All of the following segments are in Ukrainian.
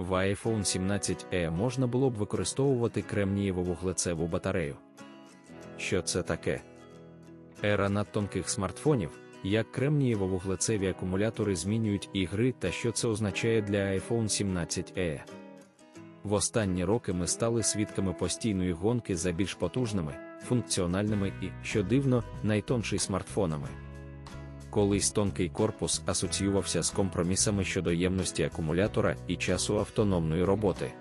в iPhone 17e можна було б використовувати кремнієву вуглецеву батарею. Що це таке? Ера надтонких смартфонів, як кремнієво-вуглецеві акумулятори змінюють ігри та що це означає для iPhone 17e. В останні роки ми стали свідками постійної гонки за більш потужними, функціональними і, що дивно, найтонші смартфонами. Колись тонкий корпус асоціювався з компромісами щодо ємності акумулятора і часу автономної роботи.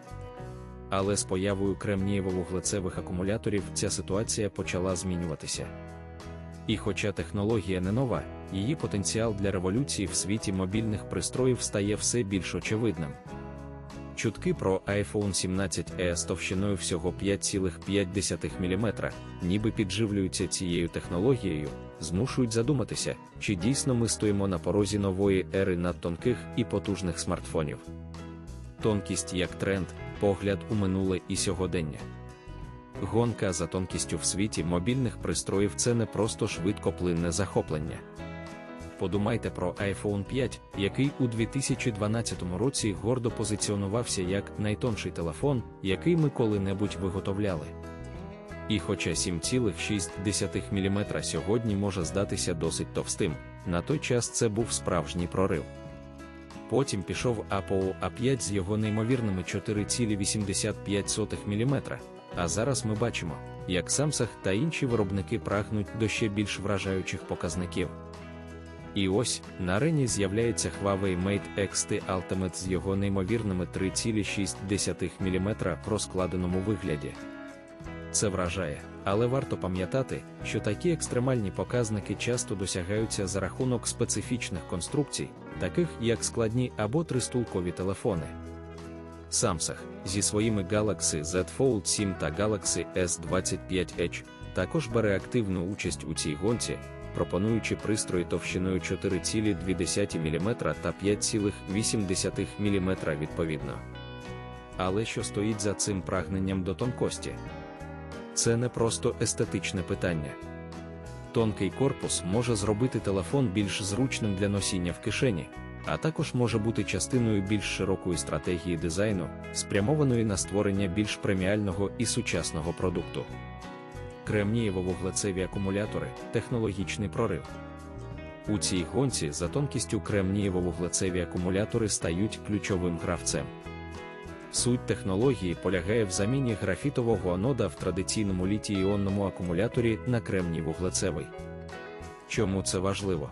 Але з появою кремнієво-вуглецевих акумуляторів ця ситуація почала змінюватися. І хоча технологія не нова, її потенціал для революції в світі мобільних пристроїв стає все більш очевидним. Чутки про iPhone 17 з товщиною всього 5,5 мм, ніби підживлюються цією технологією, змушують задуматися, чи дійсно ми стоїмо на порозі нової ери надтонких і потужних смартфонів. Тонкість як тренд, погляд у минуле і сьогодення. Гонка за тонкістю в світі мобільних пристроїв це не просто швидкоплинне захоплення. Подумайте про iPhone 5, який у 2012 році гордо позиціонувався як найтонший телефон, який ми коли-небудь виготовляли. І хоча 7,6 мм сьогодні може здатися досить товстим, на той час це був справжній прорив. Потім пішов Apple A5 з його неймовірними 4,85 мм, а зараз ми бачимо, як Samsung та інші виробники прагнуть до ще більш вражаючих показників. І ось на арені з'являється Huawei Mate XT Ultimate з його неймовірними 3,6 мм в розкладеному вигляді. Це вражає, але варто пам'ятати, що такі екстремальні показники часто досягаються за рахунок специфічних конструкцій, таких як складні або тристулкові телефони. Samsung зі своїми Galaxy Z Fold 7 та Galaxy S25 Edge також бере активну участь у цій гонці, пропонуючи пристрої товщиною 4,2 мм та 5,8 мм відповідно. Але що стоїть за цим прагненням до тонкості? Це не просто естетичне питання. Тонкий корпус може зробити телефон більш зручним для носіння в кишені, а також може бути частиною більш широкої стратегії дизайну, спрямованої на створення більш преміального і сучасного продукту. Кремнієво-вуглецеві акумулятори технологічний прорив. У цій гонці за тонкістю кремнієво-вуглецеві акумулятори стають ключовим гравцем. Суть технології полягає в заміні графітового анода в традиційному літій-іонному акумуляторі на кремній вуглецевий. Чому це важливо?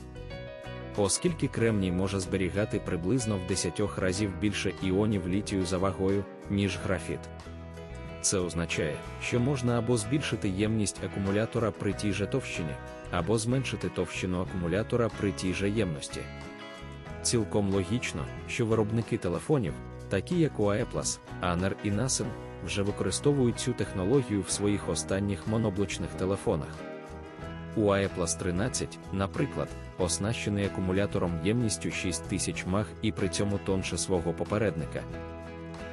Оскільки кремній може зберігати приблизно в 10 разів більше іонів літію за вагою, ніж графіт. Це означає, що можна або збільшити ємність акумулятора при тій же товщині, або зменшити товщину акумулятора при тій же ємності. Цілком логічно, що виробники телефонів, такі як OnePlus, Honor і Nasen, вже використовують цю технологію в своїх останніх моноблочних телефонах. У AEPLUS 13, наприклад, оснащений акумулятором ємністю 6000 мАх і при цьому тонше свого попередника.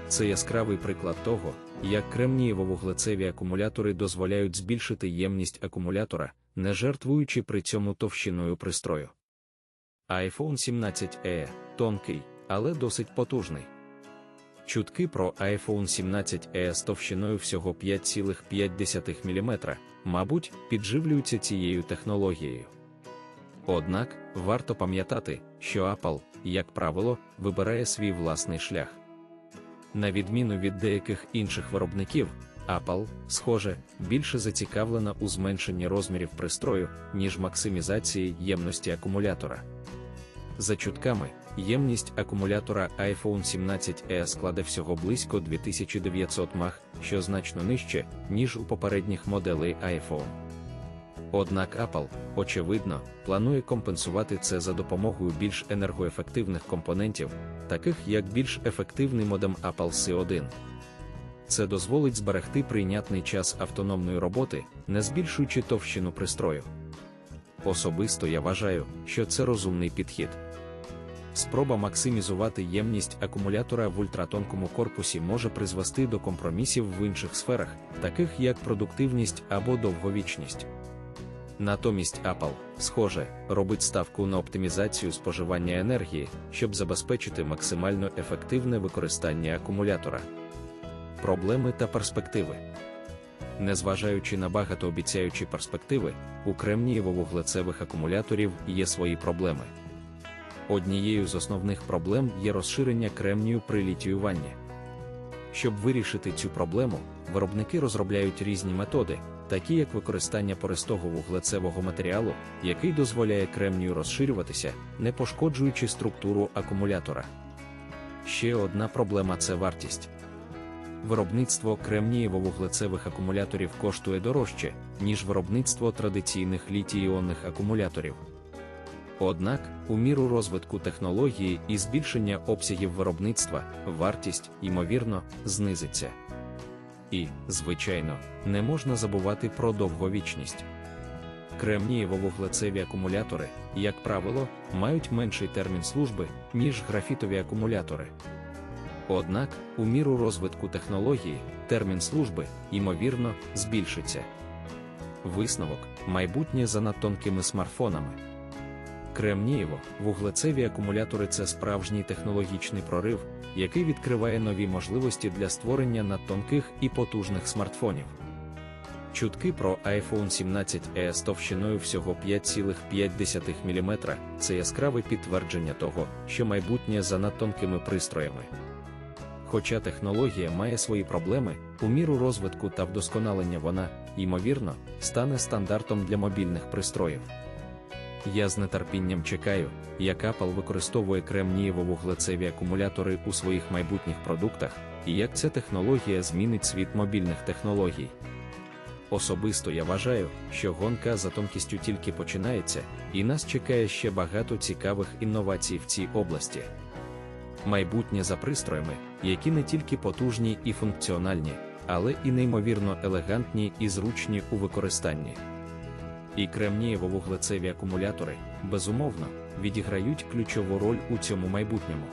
Це яскравий приклад того, як кремнієво-вуглецеві акумулятори дозволяють збільшити ємність акумулятора, не жертвуючи при цьому товщиною пристрою. iPhone 17e тонкий, але досить потужний. Чутки про iPhone 17e з товщиною всього 5,5 мм, мабуть, підживлюються цією технологією. Однак варто пам'ятати, що Apple, як правило, вибирає свій власний шлях. На відміну від деяких інших виробників, Apple, схоже, більше зацікавлена у зменшенні розмірів пристрою, ніж максимізації ємності акумулятора. За чутками, ємність акумулятора iPhone 17e складе всього близько 2900 мАх, що значно нижче, ніж у попередніх моделей iPhone. Однак Apple, очевидно, планує компенсувати це за допомогою більш енергоефективних компонентів, таких як більш ефективний модем Apple C1. Це дозволить зберегти прийнятний час автономної роботи, не збільшуючи товщину пристрою. Особисто я вважаю, що це розумний підхід. Спроба максимізувати ємність акумулятора в ультратонкому корпусі може призвести до компромісів в інших сферах, таких як продуктивність або довговічність. Натомість Apple, схоже, робить ставку на оптимізацію споживання енергії, щоб забезпечити максимально ефективне використання акумулятора. Проблеми та перспективи. Незважаючи на багатообіцяючі перспективи, у кремнієво-вуглецевих акумуляторів є свої проблеми. Однією з основних проблем є розширення кремнію при літіюванні. Щоб вирішити цю проблему, виробники розробляють різні методи, такі як використання пористого вуглецевого матеріалу, який дозволяє кремнію розширюватися, не пошкоджуючи структуру акумулятора. Ще одна проблема це вартість. Виробництво кремнієво-вуглецевих акумуляторів коштує дорожче, ніж виробництво традиційних літій-іонних акумуляторів. Однак, у міру розвитку технології і збільшення обсягів виробництва, вартість, ймовірно, знизиться. І, звичайно, не можна забувати про довговічність. Кремнієво-вуглецеві акумулятори, як правило, мають менший термін служби, ніж графітові акумулятори. Однак, у міру розвитку технології, термін служби, ймовірно, збільшиться. Висновок майбутнє за надтонкими смартфонами. Кремнієво, вуглецеві акумулятори це справжній технологічний прорив, який відкриває нові можливості для створення надтонких і потужних смартфонів. Чутки про iPhone 17e з товщиною всього 5,5 мм це яскраве підтвердження того, що майбутнє за надтонкими пристроями. Хоча технологія має свої проблеми, у міру розвитку та вдосконалення вона, ймовірно, стане стандартом для мобільних пристроїв. Я з нетерпінням чекаю, як Apple використовує кремнієво-вуглецеві акумулятори у своїх майбутніх продуктах, і як ця технологія змінить світ мобільних технологій. Особисто я вважаю, що гонка за тонкістю тільки починається, і нас чекає ще багато цікавих інновацій в цій області. Майбутнє за пристроями, які не тільки потужні і функціональні, але і неймовірно елегантні і зручні у використанні. І кремнієво-вуглецеві акумулятори, безумовно, відіграють ключову роль у цьому майбутньому.